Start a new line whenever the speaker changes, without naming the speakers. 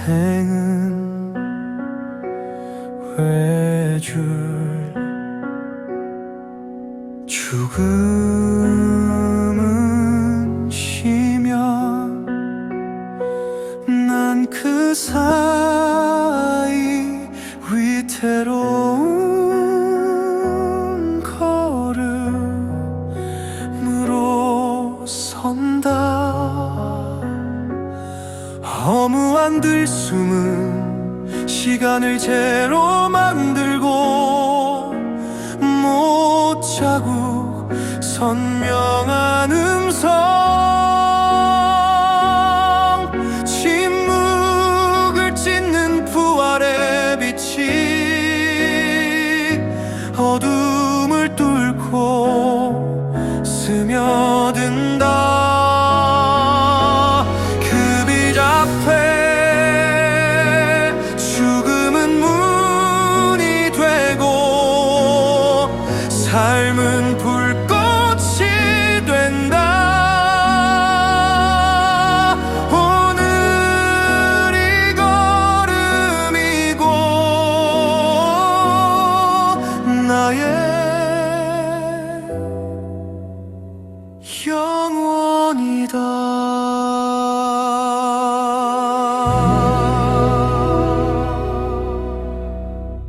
인생은 외줄 죽음은 쉬며 난 그 사람 허무한 들숨은 시간을 제로 만들고 못 자고 선명한 음성. 침묵을 찢는 부활의 빛이 어둠을 뚫고 스며든 삶은 불꽃이 된다. 오늘이 걸음이고 나의 영원이다.